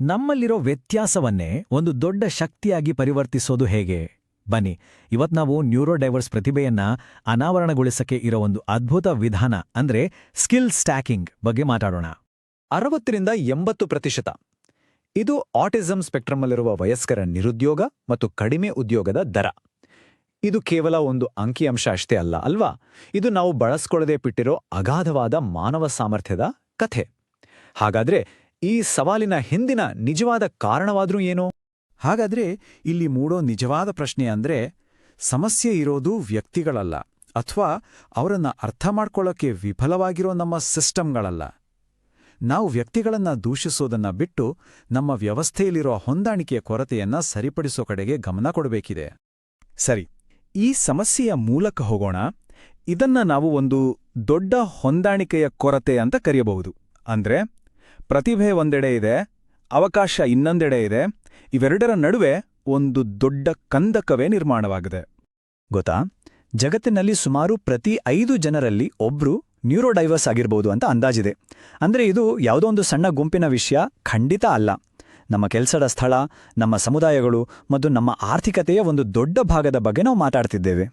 ನಮ್ಮಲ್ಲಿರೋ ವ್ಯತ್ಯಾಸವನ್ನೇ ಒಂದು ದೊಡ್ಡ ಶಕ್ತಿಯಾಗಿ ಪರಿವರ್ತಿಸೋದು ಹೇಗೆ? ಬನ್ನಿ, ಇವತ್ ನಾವು ನ್ಯೂರೋಡೈವರ್ಸ್ ಪ್ರತಿಭೆಯನ್ನ ಅನಾವರಣಗೊಳಿಸಕ್ಕೆ ಇರೋ ಒಂದು ಅದ್ಭುತ ವಿಧಾನ, ಅಂದ್ರೆ ಸ್ಕಿಲ್ ಸ್ಟ್ಯಾಕಿಂಗ್ ಬಗ್ಗೆ ಮಾತಾಡೋಣ. ಅರವತ್ತರಿಂದ ಎಂಬತ್ತು ಪ್ರತಿಶತ. ಇದು ಆಟಿಸಂ ಸ್ಪೆಕ್ಟ್ರಮಲ್ಲಿರುವ ವಯಸ್ಕರ ನಿರುದ್ಯೋಗ ಮತ್ತು ಕಡಿಮೆ ಉದ್ಯೋಗದ ದರ. ಇದು ಕೇವಲ ಒಂದು ಅಂಕಿಅಂಶ ಅಷ್ಟೇ ಅಲ್ಲ, ಅಲ್ವಾ? ಇದು ನಾವು ಬಳಸ್ಕೊಳ್ಳದೆ ಬಿಟ್ಟಿರೋ ಅಗಾಧವಾದ ಮಾನವ ಸಾಮರ್ಥ್ಯದ ಕಥೆ. ಹಾಗಾದ್ರೆ ಈ ಸವಾಲಿನ ಹಿಂದಿನ ನಿಜವಾದ ಕಾರಣವಾದ್ರೂ ಏನು? ಹಾಗಾದ್ರೆ ಇಲ್ಲಿ ಮೂಡೋ ನಿಜವಾದ ಪ್ರಶ್ನೆ ಅಂದ್ರೆ, ಸಮಸ್ಯೆ ಇರೋದು ವ್ಯಕ್ತಿಗಳಲ್ಲ, ಅಥವಾ ಅವರನ್ನ ಅರ್ಥ ಮಾಡ್ಕೊಳ್ಳೋಕೆ ವಿಫಲವಾಗಿರೋ ನಮ್ಮ ಸಿಸ್ಟಮ್ಗಳಲ್ಲ. ನಾವು ವ್ಯಕ್ತಿಗಳನ್ನ ದೂಷಿಸೋದನ್ನ ಬಿಟ್ಟು ನಮ್ಮ ವ್ಯವಸ್ಥೆಯಲ್ಲಿರೋ ಹೊಂದಾಣಿಕೆಯ ಕೊರತೆಯನ್ನ ಸರಿಪಡಿಸೋ ಕಡೆಗೆ ಗಮನ ಕೊಡಬೇಕಿದೆ. ಸರಿ, ಈ ಸಮಸ್ಯೆಯ ಮೂಲಕ ಹೋಗೋಣ. ಇದನ್ನ ನಾವು ಒಂದು ದೊಡ್ಡ ಹೊಂದಾಣಿಕೆಯ ಕೊರತೆ ಅಂತ ಕರೆಯಬಹುದು. ಅಂದ್ರೆ ಪ್ರತಿಭೆ ಒಂದೆಡೆ ಇದೆ, ಅವಕಾಶ ಇನ್ನೊಂದೆಡೆ ಇದೆ. ಇವೆರಡರ ನಡುವೆ ಒಂದು ದೊಡ್ಡ ಕಂದಕವೇ ನಿರ್ಮಾಣವಾಗಿದೆ. ಗೊತ್ತಾ? ಜಗತ್ತಿನಲ್ಲಿ ಸುಮಾರು ಪ್ರತಿ ಐದು ಜನರಲ್ಲಿ ಒಬ್ರು ನ್ಯೂರೋಡೈವರ್ಸ್ ಆಗಿರ್ಬೋದು ಅಂತ ಅಂದಾಜಿದೆ. ಅಂದ್ರೆ ಇದು ಯಾವುದೋ ಒಂದು ಸಣ್ಣ ಗುಂಪಿನ ವಿಷಯ, ಖಂಡಿತ ಅಲ್ಲ. ನಮ್ಮ ಕೆಲಸದ ಸ್ಥಳ, ನಮ್ಮ ಸಮುದಾಯಗಳು ಮತ್ತು ನಮ್ಮ ಆರ್ಥಿಕತೆಯ ಒಂದು ದೊಡ್ಡ ಭಾಗದ ಬಗ್ಗೆ ನಾವು ಮಾತಾಡ್ತಿದ್ದೇವೆ.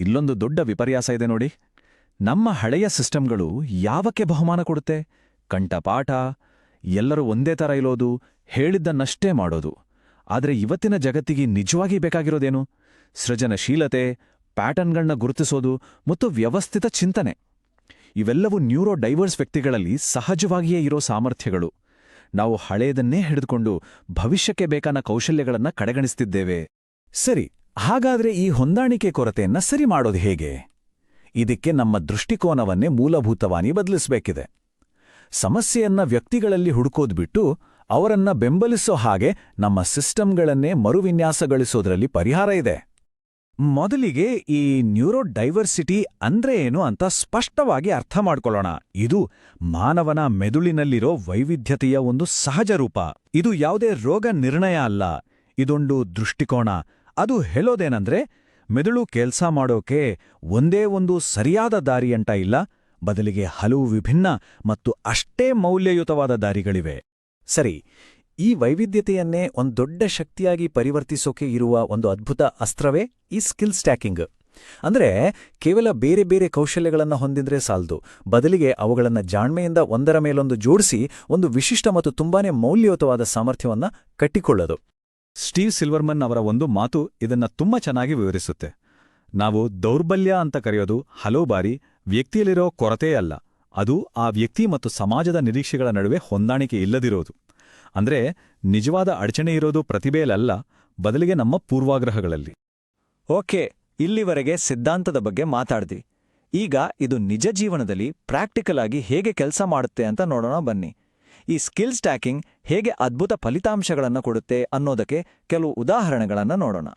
ಇಲ್ಲೊಂದು ದೊಡ್ಡ ವಿಪರ್ಯಾಸ ಇದೆ ನೋಡಿ. ನಮ್ಮ ಹಳೆಯ ಸಿಸ್ಟಮ್ಗಳು ಯಾವಕ್ಕೆ ಬಹುಮಾನ ಕೊಡುತ್ತೆ? ಕಂಠಪಾಠ ಎಲ್ಲರೂ ಒಂದೇ ಥರ ಇರೋದು, ಹೇಳಿದ್ದನ್ನಷ್ಟೇ ಮಾಡೋದು. ಆದರೆ ಇವತ್ತಿನ ಜಗತ್ತಿಗೆ ನಿಜವಾಗಿ ಬೇಕಾಗಿರೋದೇನು? ಸೃಜನಶೀಲತೆ ಪ್ಯಾಟರ್ನ್ಗಳನ್ನ ಗುರುತಿಸೋದು ಮತ್ತು ವ್ಯವಸ್ಥಿತ ಚಿಂತನೆ. ಇವೆಲ್ಲವೂ ನ್ಯೂರೋ ಡೈವರ್ಸ್ ವ್ಯಕ್ತಿಗಳಲ್ಲಿ ಸಹಜವಾಗಿಯೇ ಇರೋ ಸಾಮರ್ಥ್ಯಗಳು. ನಾವು ಹಳೆಯದನ್ನೇ ಹಿಡಿದುಕೊಂಡು ಭವಿಷ್ಯಕ್ಕೆ ಬೇಕಾದ ಕೌಶಲ್ಯಗಳನ್ನು ಕಡೆಗಣಿಸ್ತಿದ್ದೇವೆ. ಸರಿ, ಹಾಗಾದ್ರೆ ಈ ಹೊಂದಾಣಿಕೆ ಕೊರತೆಯನ್ನು ಸರಿ ಮಾಡೋದು ಹೇಗೆ? ಇದಕ್ಕೆ ನಮ್ಮ ದೃಷ್ಟಿಕೋನವನ್ನೇ ಮೂಲಭೂತವಾಗಿ ಬದಲಿಸಬೇಕಿದೆ. ಸಮಸ್ಯೆಯನ್ನ ವ್ಯಕ್ತಿಗಳಲ್ಲಿ ಹುಡುಕೋದ್ಬಿಟ್ಟು ಅವರನ್ನ ಬೆಂಬಲಿಸೋ ಹಾಗೆ ನಮ್ಮ ಸಿಸ್ಟಮ್ಗಳನ್ನೇ ಮರುವಿನ್ಯಾಸಗೊಳಿಸೋದ್ರಲ್ಲಿ ಪರಿಹಾರ ಇದೆ. ಮೊದಲಿಗೆ ಈ ನ್ಯೂರೋ ಡೈವರ್ಸಿಟಿ ಅಂದ್ರೆ ಏನು ಅಂತ ಸ್ಪಷ್ಟವಾಗಿ ಅರ್ಥ ಮಾಡ್ಕೊಳ್ಳೋಣ. ಇದು ಮಾನವನ ಮೆದುಳಿನಲ್ಲಿರೋ ವೈವಿಧ್ಯತೆಯ ಒಂದು ಸಹಜ ರೂಪ. ಇದು ಯಾವುದೇ ರೋಗ ನಿರ್ಣಯ ಅಲ್ಲ. ಇದೊಂದು ದೃಷ್ಟಿಕೋನ. ಅದು ಹೇಳೋದೇನಂದ್ರೆ, ಮೆದುಳು ಕೆಲಸ ಮಾಡೋಕೆ ಒಂದೇ ಒಂದು ಸರಿಯಾದ ದಾರಿಯಂಟ ಇಲ್ಲ. ಬದಲಿಗೆ ಹಲವು ವಿಭಿನ್ನ ಮತ್ತು ಅಷ್ಟೇ ಮೌಲ್ಯಯುತವಾದ ದಾರಿಗಳಿವೆ. ಸರಿ, ಈ ವೈವಿಧ್ಯತೆಯನ್ನೇ ಒಂದು ದೊಡ್ಡ ಶಕ್ತಿಯಾಗಿ ಪರಿವರ್ತಿಸೋಕೆ ಇರುವ ಒಂದು ಅದ್ಭುತ ಅಸ್ತ್ರವೇ ಈ ಸ್ಕಿಲ್ ಸ್ಟ್ಯಾಕಿಂಗ್ ಅಂದ್ರೆ ಕೇವಲ ಬೇರೆ ಬೇರೆ ಕೌಶಲ್ಯಗಳನ್ನು ಹೊಂದಿದ್ರೆ ಸಾಲದು. ಬದಲಿಗೆ ಅವುಗಳನ್ನು ಜಾಣ್ಮೆಯಿಂದ ಒಂದರ ಮೇಲೊಂದು ಜೋಡಿಸಿ ಒಂದು ವಿಶಿಷ್ಟ ಮತ್ತು ತುಂಬಾನೇ ಮೌಲ್ಯಯುತವಾದ ಸಾಮರ್ಥ್ಯವನ್ನ ಕಟ್ಟಿಕೊಳ್ಳೋದು. ಸ್ಟೀವ್ ಸಿಲ್ವರ್ಮನ್ ಅವರ ಒಂದು ಮಾತು ಇದನ್ನ ತುಂಬಾ ಚೆನ್ನಾಗಿ ವಿವರಿಸುತ್ತೆ. ನಾವು ದೌರ್ಬಲ್ಯ ಅಂತ ಕರೆಯೋದು ಹಲವು ಬಾರಿ ವ್ಯಕ್ತಿಯಲ್ಲಿರೋ ಕೊರತೆ ಅಲ್ಲ. ಅದು ಆ ವ್ಯಕ್ತಿ ಮತ್ತು ಸಮಾಜದ ನಿರೀಕ್ಷೆಗಳ ನಡುವೆ ಹೊಂದಾಣಿಕೆ ಇಲ್ಲದಿರೋದು. ಅಂದ್ರೆ ನಿಜವಾದ ಅಡಚಣೆ ಇರೋದು ಪ್ರತಿಭೆಯಲ್ಲ ಬದಲಿಗೆ ನಮ್ಮ ಪೂರ್ವಾಗ್ರಹಗಳಲ್ಲಿ. ಓಕೆ ಇಲ್ಲಿವರೆಗೆ ಸಿದ್ಧಾಂತದ ಬಗ್ಗೆ ಮಾತಾಡ್ದಿ ಈಗ ಇದು ನಿಜ ಜೀವನದಲ್ಲಿ ಪ್ರಾಕ್ಟಿಕಲ್ ಆಗಿ ಹೇಗೆ ಕೆಲಸ ಮಾಡುತ್ತೆ ಅಂತ ನೋಡೋಣ ಬನ್ನಿ. ಈ ಸ್ಕಿಲ್ ಸ್ಟ್ಯಾಕಿಂಗ್ ಹೇಗೆ ಅದ್ಭುತ ಫಲಿತಾಂಶಗಳನ್ನು ಕೊಡುತ್ತೆ ಅನ್ನೋದಕ್ಕೆ ಕೆಲವು ಉದಾಹರಣೆಗಳನ್ನು ನೋಡೋಣ.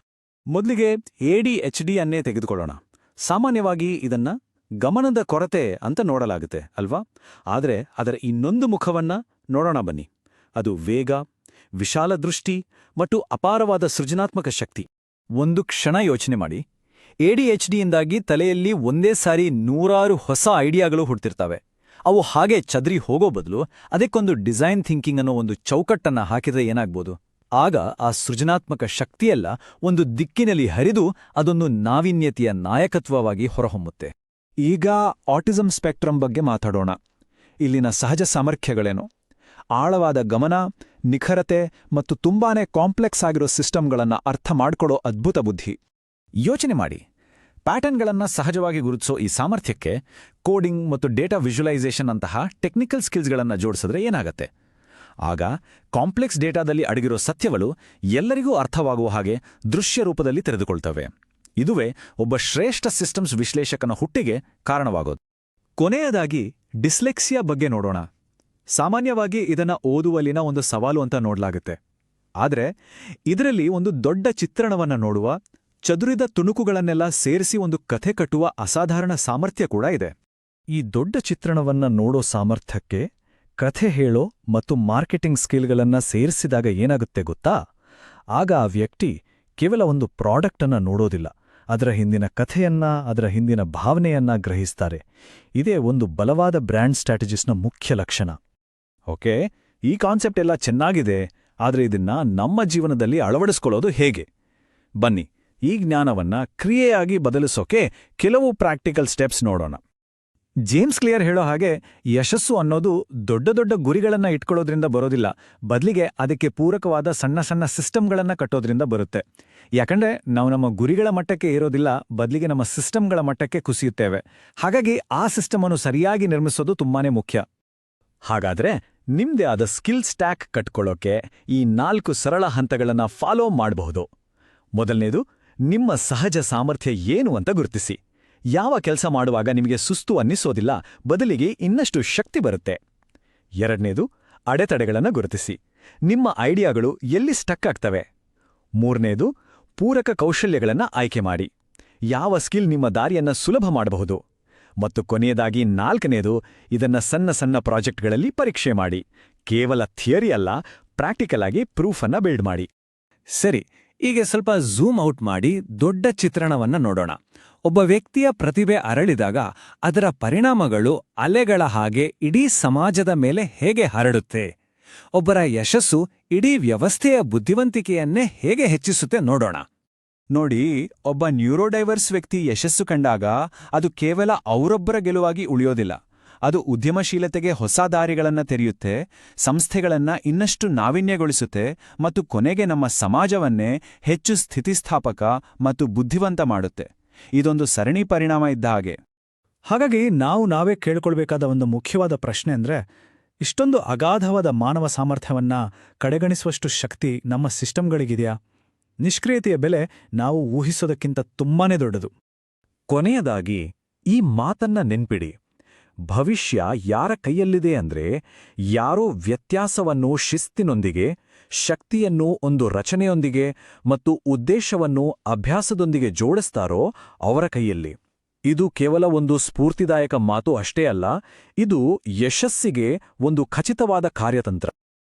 ಮೊದಲಿಗೆ ಎಡಿ ಎಚ್ ಡಿ ಅನ್ನೇ ತೆಗೆದುಕೊಳ್ಳೋಣ. ಸಾಮಾನ್ಯವಾಗಿ ಇದನ್ನ ಗಮನದ ಕೊರತೆ ಅಂತ ನೋಡಲಾಗುತ್ತೆ, ಅಲ್ವಾ? ಆದರೆ ಅದರ ಇನ್ನೊಂದು ಮುಖವನ್ನ ನೋಡೋಣ ಬನ್ನಿ. ಅದು ವೇಗ, ವಿಶಾಲ ದೃಷ್ಟಿ ಮತ್ತು ಅಪಾರವಾದ ಸೃಜನಾತ್ಮಕ ಶಕ್ತಿ. ಒಂದು ಕ್ಷಣ ಯೋಚನೆ ಮಾಡಿ. ಎಡಿಎಚ್ಡಿಯಿಂದಾಗಿ ತಲೆಯಲ್ಲಿ ಒಂದೇ ಸಾರಿ ನೂರಾರು ಹೊಸ ಐಡಿಯಾಗಳು ಹುಡ್ತಿರ್ತವೆ. ಅವು ಹಾಗೆ ಚದ್ರಿ ಹೋಗೋ ಬದಲು ಅದಕ್ಕೊಂದು ಡಿಸೈನ್ ಥಿಂಕಿಂಗ್ ಅನ್ನೋ ಒಂದು ಚೌಕಟ್ಟನ್ನ ಹಾಕಿದ್ರೆ ಏನಾಗ್ಬೋದು? ಆಗ ಆ ಸೃಜನಾತ್ಮಕ ಶಕ್ತಿಯೆಲ್ಲ ಒಂದು ದಿಕ್ಕಿನಲ್ಲಿ ಹರಿದು ಅದೊಂದು ನಾವೀನ್ಯತೆಯ ನಾಯಕತ್ವವಾಗಿ ಹೊರಹೊಮ್ಮುತ್ತೆ. ಈಗ ಆಟಿಸಂ ಸ್ಪೆಕ್ಟ್ರಮ್ ಬಗ್ಗೆ ಮಾತಾಡೋಣ. ಇಲ್ಲಿನ ಸಹಜ ಸಾಮರ್ಥ್ಯಗಳೇನು? ಆಳವಾದ ಗಮನ, ನಿಖರತೆ ಮತ್ತು ತುಂಬಾನೇ ಕಾಂಪ್ಲೆಕ್ಸ್ ಆಗಿರೋ ಸಿಸ್ಟಮ್ಗಳನ್ನು ಅರ್ಥ ಮಾಡ್ಕೊಳ್ಳೋ ಅದ್ಭುತ ಬುದ್ಧಿ. ಯೋಚನೆ ಮಾಡಿ. ಪ್ಯಾಟರ್ನ್ಗಳನ್ನು ಸಹಜವಾಗಿ ಗುರುತಿಸೋ ಈ ಸಾಮರ್ಥ್ಯಕ್ಕೆ ಕೋಡಿಂಗ್ ಮತ್ತು ಡೇಟಾ ವಿಜುವಲೈಸೇಷನ್ ಅಂತಹ ಟೆಕ್ನಿಕಲ್ ಸ್ಕಿಲ್ಸ್ಗಳನ್ನು ಜೋಡಿಸಿದ್ರೆ ಏನಾಗತ್ತೆ? ಆಗ ಕಾಂಪ್ಲೆಕ್ಸ್ ಡೇಟಾದಲ್ಲಿ ಅಡಗಿರೋ ಸತ್ಯಗಳು ಎಲ್ಲರಿಗೂ ಅರ್ಥವಾಗುವ ಹಾಗೆ ದೃಶ್ಯ ರೂಪದಲ್ಲಿ ತೆರೆದುಕೊಳ್ತವೆ. ಇದುವೇ ಒಬ್ಬ ಶ್ರೇಷ್ಠ ಸಿಸ್ಟಮ್ಸ್ ವಿಶ್ಲೇಷಕನ ಹುಟ್ಟಿಗೆ ಕಾರಣವಾಗೋದು. ಕೊನೆಯದಾಗಿ, ಡಿಸ್ಲೆಕ್ಸಿಯಾ ಬಗ್ಗೆ ನೋಡೋಣ. ಸಾಮಾನ್ಯವಾಗಿ ಇದನ್ನ ಓದುವಲ್ಲಿನ ಒಂದು ಸವಾಲು ಅಂತ ನೋಡಲಾಗುತ್ತೆ. ಆದ್ರೆ, ಇದರಲ್ಲಿ ಒಂದು ದೊಡ್ಡ ಚಿತ್ರಣವನ್ನ ನೋಡುವ, ಚದುರಿದ ತುಣುಕುಗಳನ್ನೆಲ್ಲ ಸೇರಿಸಿ ಒಂದು ಕಥೆ ಕಟ್ಟುವ ಅಸಾಧಾರಣ ಸಾಮರ್ಥ್ಯ ಕೂಡ ಇದೆ. ಈ ದೊಡ್ಡ ಚಿತ್ರಣವನ್ನ ನೋಡೋ ಸಾಮರ್ಥ್ಯಕ್ಕೆ ಕಥೆ ಹೇಳೋ ಮತ್ತು ಮಾರ್ಕೆಟಿಂಗ್ ಸ್ಕಿಲ್ಗಳನ್ನ ಸೇರಿಸಿದಾಗ ಏನಾಗುತ್ತೆ ಗೊತ್ತಾ? ಆಗ ಆ ವ್ಯಕ್ತಿ ಕೇವಲ ಒಂದು ಪ್ರಾಡಕ್ಟ್ ಅನ್ನ ನೋಡೋದಿಲ್ಲ. ಅದರ ಹಿಂದಿನ ಕಥೆಯನ್ನ, ಅದರ ಹಿಂದಿನ ಭಾವನೆಯನ್ನ ಗ್ರಹಿಸ್ತಾರೆ. ಇದೇ ಒಂದು ಬಲವಾದ ಬ್ರ್ಯಾಂಡ್ ಸ್ಟ್ರಾಟಜಿಸ್ಟ್ನ ಮುಖ್ಯ ಲಕ್ಷಣ. ಓಕೆ, ಈ ಕಾನ್ಸೆಪ್ಟ್ ಎಲ್ಲ ಚೆನ್ನಾಗಿದೆ, ಆದರೆ ಇದನ್ನ ನಮ್ಮ ಜೀವನದಲ್ಲಿ ಅಳವಡಿಸ್ಕೊಳ್ಳೋದು ಹೇಗೆ? ಬನ್ನಿ, ಈ ಜ್ಞಾನವನ್ನ ಕ್ರಿಯೆಯಾಗಿ ಬದಲಿಸೋಕೆ ಕೆಲವು ಪ್ರಾಕ್ಟಿಕಲ್ ಸ್ಟೆಪ್ಸ್ ನೋಡೋಣ. ಜೇಮ್ಸ್ ಕ್ಲಿಯರ್ ಹೇಳೋ ಹಾಗೆ ಯಶಸ್ಸು ಅನ್ನೋದು ದೊಡ್ಡ ದೊಡ್ಡ ಗುರಿಗಳನ್ನ ಇಟ್ಕೊಳ್ಳೋದ್ರಿಂದ ಬರೋದಿಲ್ಲ. ಬದಲಿಗೆ ಅದಕ್ಕೆ ಪೂರಕವಾದ ಸಣ್ಣ ಸಣ್ಣ ಸಿಸ್ಟಮ್ಗಳನ್ನ ಕಟ್ಟೋದ್ರಿಂದ ಬರುತ್ತೆ. ಯಾಕಂದ್ರೆ ನಾವು ನಮ್ಮ ಗುರಿಗಳ ಮಟ್ಟಕ್ಕೆ ಇರೋದಿಲ್ಲ ಬದಲಿಗೆ ನಮ್ಮ ಸಿಸ್ಟಮ್ಗಳ ಮಟ್ಟಕ್ಕೆ ಕುಸಿಯುತ್ತೇವೆ. ಹಾಗಾಗಿ ಆ ಸಿಸ್ಟಮ್ ಅನ್ನು ಸರಿಯಾಗಿ ನಿರ್ಮಿಸೋದು ತುಂಬಾನೇ ಮುಖ್ಯ. ಹಾಗಾದ್ರೆ ನಿಮ್ದೇ ಆದ ಸ್ಕಿಲ್ ಸ್ಟ್ಯಾಕ್ ಕಟ್ಕೊಳ್ಳೋಕೆ ಈ ನಾಲ್ಕು ಸರಳ ಹಂತಗಳನ್ನ ಫಾಲೋ ಮಾಡಬಹುದು. ಮೊದಲನೇದು, ನಿಮ್ಮ ಸಹಜ ಸಾಮರ್ಥ್ಯ ಏನು ಅಂತ ಗುರುತಿಸಿ. ಯಾವ ಕೆಲಸ ಮಾಡುವಾಗ ನಿಮಗೆ ಸುಸ್ತು ಅನ್ನಿಸೋದಿಲ್ಲ, ಬದಲಿಗೆ ಇನ್ನಷ್ಟು ಶಕ್ತಿ ಬರುತ್ತೆ. ಎರಡನೇದು, ಅಡೆತಡೆಗಳನ್ನು ಗುರುತಿಸಿ. ನಿಮ್ಮ ಐಡಿಯಾಗಳು ಎಲ್ಲಿ ಸ್ಟಕ್ ಆಗ್ತವೆ? ಮೂರನೇದು, ಪೂರಕ ಕೌಶಲ್ಯಗಳನ್ನು ಆಯ್ಕೆ ಮಾಡಿ. ಯಾವ ಸ್ಕಿಲ್ ನಿಮ್ಮ ದಾರಿಯನ್ನು ಸುಲಭ ಮಾಡಬಹುದು? ಮತ್ತು ಕೊನೆಯದಾಗಿ ನಾಲ್ಕನೇದು, ಇದನ್ನ ಸಣ್ಣ ಸಣ್ಣ ಪ್ರಾಜೆಕ್ಟ್ಗಳಲ್ಲಿ ಪರೀಕ್ಷೆ ಮಾಡಿ. ಕೇವಲ ಥಿಯರಿ ಅಲ್ಲ, ಪ್ರಾಕ್ಟಿಕಲ್ ಆಗಿ ಪ್ರೂಫ್ ಅನ್ನ ಬಿಲ್ಡ್ ಮಾಡಿ. ಸರಿ ಈಗ ಸ್ವಲ್ಪ ಝೂಮ್ ಔಟ್ ಮಾಡಿ ದೊಡ್ಡ ಚಿತ್ರಣವನ್ನ ನೋಡೋಣ. ಒಬ್ಬ ವ್ಯಕ್ತಿಯ ಪ್ರತಿಭೆ ಅರಳಿದಾಗ ಅದರ ಪರಿಣಾಮಗಳು ಅಲೆಗಳ ಹಾಗೆ ಇಡೀ ಸಮಾಜದ ಮೇಲೆ ಹೇಗೆ ಹರಡುತ್ತೆ? ಒಬ್ಬರ ಯಶಸ್ಸು ಇಡೀ ವ್ಯವಸ್ಥೆಯ ಬುದ್ಧಿವಂತಿಕೆಯನ್ನೇ ಹೇಗೆ ಹೆಚ್ಚಿಸುತ್ತೆ ನೋಡೋಣ. ನೋಡಿ, ಒಬ್ಬ ನ್ಯೂರೋಡೈವರ್ಸ್ ವ್ಯಕ್ತಿ ಯಶಸ್ಸು ಕಂಡಾಗ ಅದು ಕೇವಲ ಅವರೊಬ್ಬರ ಗೆಲುವಾಗಿ ಉಳಿಯೋದಿಲ್ಲ. ಅದು ಉದ್ಯಮಶೀಲತೆಗೆ ಹೊಸ ದಾರಿಗಳನ್ನು ತೆರೆಯುತ್ತೆ, ಸಂಸ್ಥೆಗಳನ್ನು ಇನ್ನಷ್ಟು ನಾವೀನ್ಯಗೊಳಿಸುತ್ತೆ ಮತ್ತು ಕೊನೆಗೆ ನಮ್ಮ ಸಮಾಜವನ್ನೇ ಹೆಚ್ಚು ಸ್ಥಿತಿಸ್ಥಾಪಕ ಮತ್ತು ಬುದ್ಧಿವಂತ ಮಾಡುತ್ತೆ. ಇದೊಂದು ಸರಣಿ ಪರಿಣಾಮ ಇದ್ದ ಹಾಗೆ. ಹಾಗಾಗಿ ನಾವು ನಾವೇ ಕೇಳ್ಕೊಳ್ಬೇಕಾದ ಒಂದು ಮುಖ್ಯವಾದ ಪ್ರಶ್ನೆ ಅಂದರೆ, ಇಷ್ಟೊಂದು ಅಗಾಧವಾದ ಮಾನವ ಸಾಮರ್ಥ್ಯವನ್ನ ಕಡೆಗಣಿಸುವಷ್ಟು ಶಕ್ತಿ ನಮ್ಮ ಸಿಸ್ಟಮ್ಗಳಿಗಿದೆಯಾ? ನಿಷ್ಕ್ರಿಯತೆಯ ಬೆಲೆ ನಾವು ಊಹಿಸೋದಕ್ಕಿಂತ ತುಂಬಾನೇ ದೊಡ್ಡದು. ಕೊನೆಯದಾಗಿ, ಈ ಮಾತನ್ನ ನೆನ್ಪಿಡಿ. ಭವಿಷ್ಯ ಯಾರ ಕೈಯಲ್ಲಿದೆ ಅಂದ್ರೆ ಯಾರೋ ವ್ಯತ್ಯಾಸವನ್ನು ಶಿಸ್ತಿನೊಂದಿಗೆ, ಶಕ್ತಿಯನ್ನು ಒಂದು ರಚನೆಯೊಂದಿಗೆ ಮತ್ತು ಉದ್ದೇಶವನ್ನು ಅಭ್ಯಾಸದೊಂದಿಗೆ ಜೋಡಿಸ್ತಾರೋ ಅವರ ಕೈಯಲ್ಲಿ. ಇದು ಕೇವಲ ಒಂದು ಸ್ಫೂರ್ತಿದಾಯಕ ಮಾತು ಅಷ್ಟೇ ಅಲ್ಲ, ಇದು ಯಶಸ್ಸಿಗೆ ಒಂದು ಖಚಿತವಾದ ಕಾರ್ಯತಂತ್ರ.